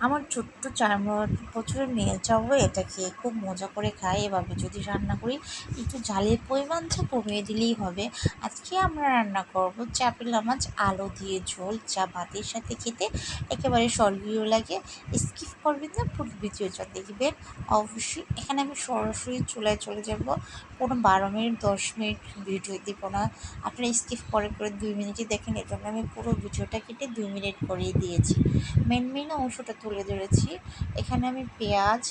আমার ছোট্ট চার বছরের মেয়ে যাব এটা খেয়ে খুব মজা করে খায়। এভাবে যদি রান্না করি, একটু ঝালের পরিমাণটা কমিয়ে দিলেই হবে। আজকে আমরা রান্না করব চাপিলা মাছ, আলু দিয়ে ঝোল, চা ভাতের সাথে খেতে একেবারে স্বর্গীয় লাগে। স্কিপ করবেন পুরো ভিডিওটা দেখবেন। অবশ্যই এখানে আমি সরাসরি চুলায় চলে যাব। কোনো বারো মিনিট, দশ মিনিট ভিডিও দিব না। আপনারা স্কিপ করে করে দুই মিনিটই দেখেন। এজন্য আমি পুরো ভিডিওটা কেটে দুই মিনিট করেই দিয়েছি। মেন মেন অংশটা তুলে ধরেছি। এখানে আমি পেঁয়াজ,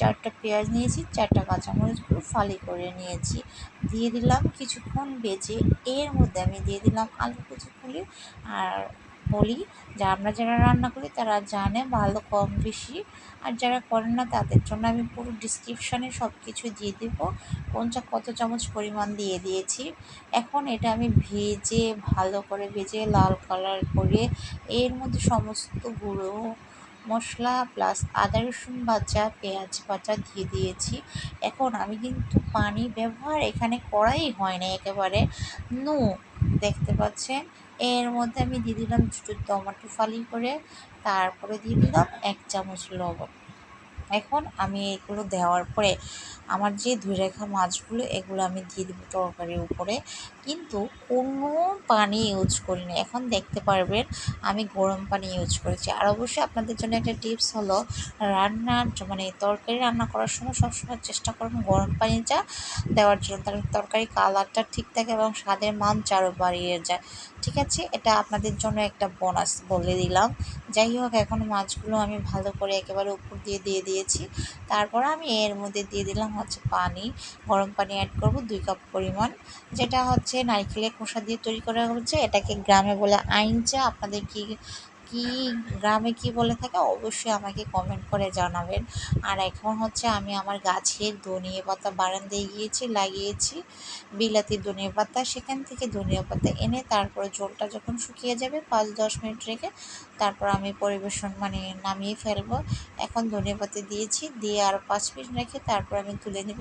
চারটা পেঁয়াজ নিয়েছি, চারটা কাঁচামরিচগুলো ফালি করে নিয়েছি। দিয়ে দিলাম কিছুক্ষণ বেজে এর মধ্যে আমি দিয়ে দিলাম আলু কুচি আর বলি যে আমরা যারা রান্না করি তারা জানে ভালো কম বেশি। আর যারা করেন না তাদের জন্য আমি পুরো ডিসক্রিপশানে সব কিছু দিয়ে দেব। কোনটা কত চামচ পরিমাণ দিয়ে দিয়েছি। এখন এটা আমি ভেজে ভালো করে ভেজে লাল কালার করে এর মধ্যে সমস্ত গুঁড়ো, মশলা প্লাস আদা, রসুন ভাজা পেঁয়াজ ভাজা দিয়ে দিয়েছি। এখন আমি কিন্তু পানি ব্যবহার এখানে করাই হয় না একেবারে। নো দেখতে পাচ্ছেন। এর মধ্যে আমি দিয়ে দিলাম দুটো টমেটো ফালি করে, তারপরে দিয়ে দিলাম এক চামচ লবণ। এখন আমি এগুলো দেওয়ার পরে আমার যে ধুয়ে রাখা মাছগুলো, এগুলো আমি দিয়ে দেবো তরকারির উপরে। কিন্তু কোনো পানি ইউজ করিনি। এখন দেখতে পারবেন আমি গরম পানি ইউজ করেছি। আর অবশ্যই আপনাদের জন্য একটা টিপস হলো রান্নার মানে তরকারি রান্না করার সময় সবসময় চেষ্টা করবেন গরম পানিটা দেওয়ার জন্য। তার তরকারি কালারটা ঠিক থাকে এবং স্বাদের মান চারও বাড়িয়ে যায়। ঠিক আছে? এটা আপনাদের জন্য একটা বোনাস বলে দিলাম। যাই হোক, এখন মাছগুলো আমি ভালো করে একেবারে উপর দিয়ে দিয়ে দিয়ে দিয়েছি। তারপর আমি এর মধ্যে দিয়ে দিলাম হচ্ছে পানি। গরম পানি অ্যাড করব দুই কাপ পরিমাণ। যেটা হচ্ছে নারকেলের খোসা দিয়ে তৈরি করা হচ্ছে। এটাকে গ্রামে বলে আইন চা আপনাদের কি কি গ্রামে কি বলে থাকে অবশ্যই আমাকে কমেন্ট করে জানাবেন। আর এখন হচ্ছে আমি আমার গাছের ধনিয়া পাতা বারান্দায় গিয়েছি, লাগিয়েছি। বিলাতি ধনিয়া পাতা সেখান থেকে ধনিয়া পাতা এনে তারপরে ঝোলটা যখন শুকিয়ে যাবে পাঁচ দশ মিনিট রেখে তারপর আমি পরিবেশন মানে নামিয়ে ফেলব। এখন ধনিয়া পাতা দিয়েছি, দিয়ে আর পাঁচ মিনিট রেখে তারপর আমি তুলে নেব।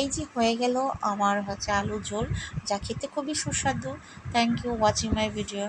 এই যে হয়ে গেল আমার হচ্ছে আলু ঝোল, যা খেতে খুবই সুস্বাদু। Thank you watching my video